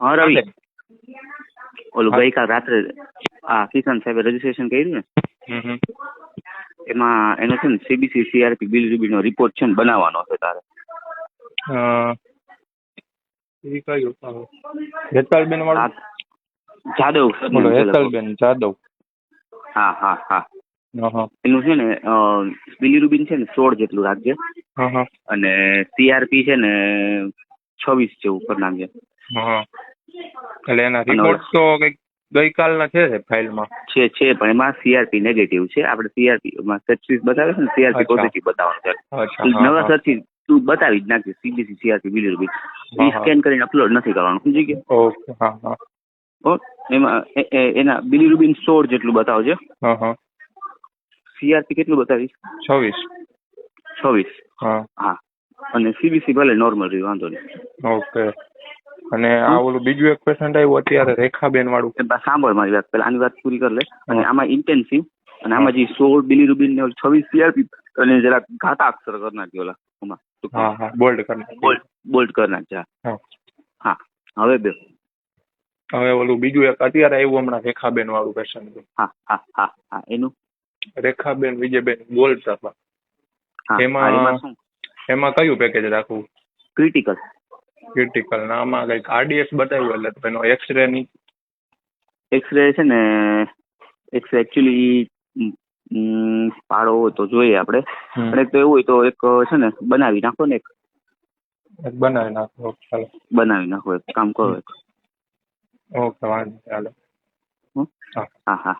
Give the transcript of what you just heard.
હા રવિ. ઓલું ગઈકાલ રાત્રે આ કિશન સાહેબે રજીસ્ટ્રેશન કર્યું ને. એમાં એનો છે ને સીબીસી સીઆરપી બિલ રૂબીનો રિપોર્ટ છે ને બનાવવાનો છે તારે. હેતલબેન વાળું? જાદવ. હેતલબેન જાદવ. હા હા હા. એનું છે ને બિલીરુબિન છે ને સોળ જેટલું રાખજે. અને સીઆરપી છે ને છવ્વીસ જેવું કરી નાખજે. એટલે એના રિપોર્ટ તો કંઈક ગઈકાલના છે ફાઇલમાં છે છે પણ એમાં સીઆરપી નેગેટિવ છે. આપણે સીઆરપી માં સર્ચિસ બતાવે છે ને સીઆરપી. પોઝિટિવ બતાવવાનું છે. નવા સરથી સર્ચિસ તું બતાવી જ નાખજે સીબીસી સીઆરપી હા, એ સ્કેન કરીને અપલોડ નથી કરવાનું સમજી ગયો? ઓકે હા હા? એમાં એના બિલિરુબિન સોળ જેટલું બતાવજે હા હા. સીઆરપી કેટલું બતાવીશ? છવ્વીસ. છવ્વીસ. હા. હા. અને સીબીસી ભલે નોર્મલ રહ્યું વાંધો નહીં. ઓકે. અને આ ઓલું બીજું એક પેશન્ટ આવ્યું અત્યારે રેખાબેન વાળું. સાંભળ મારી વાત પેલા આની વાત પૂરી કરી લે. અને આમાં ઇન્ટેન્સિવ અને આમાં જે સોળ બિલીરુબિન ને છવ્વીસ સીઆરપી અને જરા ઘાટા અક્ષર કરી નાખ્યો ઓલા આમાં બોલ્ડ કરી બોલ્ટ બોલ્ડ કરી નાખજે હા. હવે બે. હવે ઓલું બીજું એક અત્યારે આવ્યું હમણાં રેખાબેન વાળું પેશન્ટ હા હા હા હા એનું? રેખાબેન વિજયબેન બોલ્ડ હા એમાં- એમાં શું? એમાં કયું પેકેજ રાખવું? ક્રિટિકલ ક્રિટિકલ ને આમાં કંઈક આરડીએક્સ બતાવ્યું એટલે એનો એક્સરે ની એક્સરે છે ને એક્સરે એકચ્યુઅલી પાડો હોય તો જોઈએ આપણે. અને તો એવું હોય તો એક છે ને બનાવી નાખો ને એક. બનાવી નાખો ચાલો. બનાવી નાખો એક કામ કરો એક. ઓકે વાંધો ચાલો. હા હા.